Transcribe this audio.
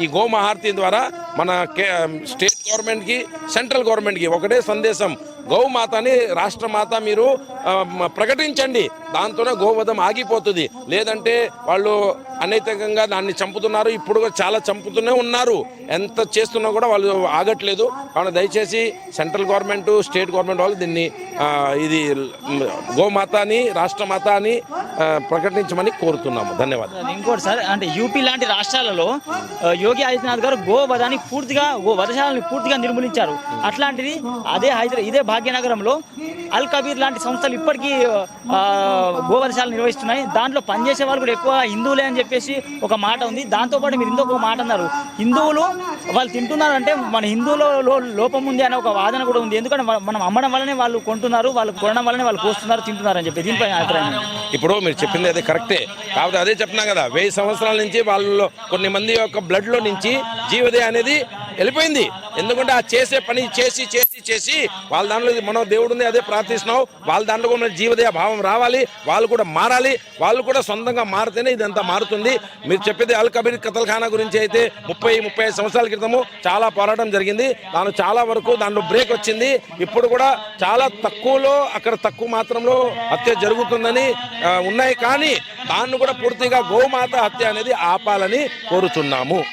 ఈ గోమహారతి ద్వారా మన కే- స్టేట్ గవర్నమెంట్కి సెంట్రల్ గవర్నమెంట్కి ఒకటే సందేశం. గౌమాతని రాష్ట్రమాత మీరు ప్రకటించండి. దాంతోనే గోవధం ఆగిపోతుంది. లేదంటే వాళ్ళు అనైతికంగా దాన్ని చంపుతున్నారు. ఇప్పుడు కూడా చాలా చంపుతూనే ఉన్నారు. ఎంత చేస్తున్నా కూడా వాళ్ళు ఆగట్లేదు. కావున దయచేసి సెంట్రల్ గవర్నమెంట్ స్టేట్ గవర్నమెంట్ వాళ్ళు దీన్ని ఇది గోమాత అని రాష్ట్రమాత అని ప్రకటించమని కోరుతున్నాము. ధన్యవాదాలు. ఇంకోటి సార్ అంటే యూపీ లాంటి రాష్ట్రాలలో యోగి ఆదిత్యనాథ్ గారు గోవధాన్ని పూర్తిగా గో వధశాలని పూర్తిగా నిర్మూలించారు. అట్లాంటిది అదే హైదరా ఇదే భాగ్యనగరంలో అల్ కబీర్ లాంటి సంస్థలు ఇప్పటికీ గోవర్షాలు నిర్వహిస్తున్నాయి. దాంట్లో పనిచేసే వాళ్ళు కూడా ఎక్కువ హిందువులే అని చెప్పేసి ఒక మాట ఉంది. దాంతోపాటు మీరు ఇంకొక మాట అన్నారు. హిందువులు వాళ్ళు తింటున్నారంటే మన హిందువులలో లోపం ఉంది అనే ఒక వాదన కూడా ఉంది. ఎందుకంటే మనం అమ్మడం వల్లనే వాళ్ళు కొంటున్నారు వాళ్ళు కొనడం వల్లనే వాళ్ళు కోస్తున్నారు తింటున్నారు అని చెప్పి దీనిపై అభిప్రాయం. ఇప్పుడు మీరు చెప్పింది అదే కరెక్టే. కాకపోతే అదే చెప్పినా కదా వెయ్యి సంవత్సరాల నుంచి వాళ్ళలో కొన్ని మంది యొక్క బ్లడ్లో నుంచి జీవదే అనేది వెళ్ళిపోయింది. ఎందుకంటే ఆ చేసే పని చేసి చేసి చేసి వాళ్ళ దాంట్లో ఇది మనో దేవుడు ఉంది అదే ప్రార్థిస్తున్నాం వాళ్ళ దాంట్లో కూడా జీవదయ భావం రావాలి వాళ్ళు కూడా మారాలి వాళ్ళు కూడా సొంతంగా మారితేనే ఇదంతా మారుతుంది. మీరు చెప్పేది అల్ కబీర్ కతల్ఖానా గురించి అయితే ముప్పై ముప్పై ఐదు సంవత్సరాల క్రితము చాలా పోరాటం జరిగింది. దాని చాలా వరకు దాంట్లో బ్రేక్ వచ్చింది. ఇప్పుడు కూడా చాలా తక్కువలో అక్కడ తక్కువ మాత్రంలో హత్య జరుగుతుందని ఉన్నాయి. కానీ దాన్ని కూడా పూర్తిగా గోమాత హత్య అనేది ఆపాలని కోరుతున్నాము.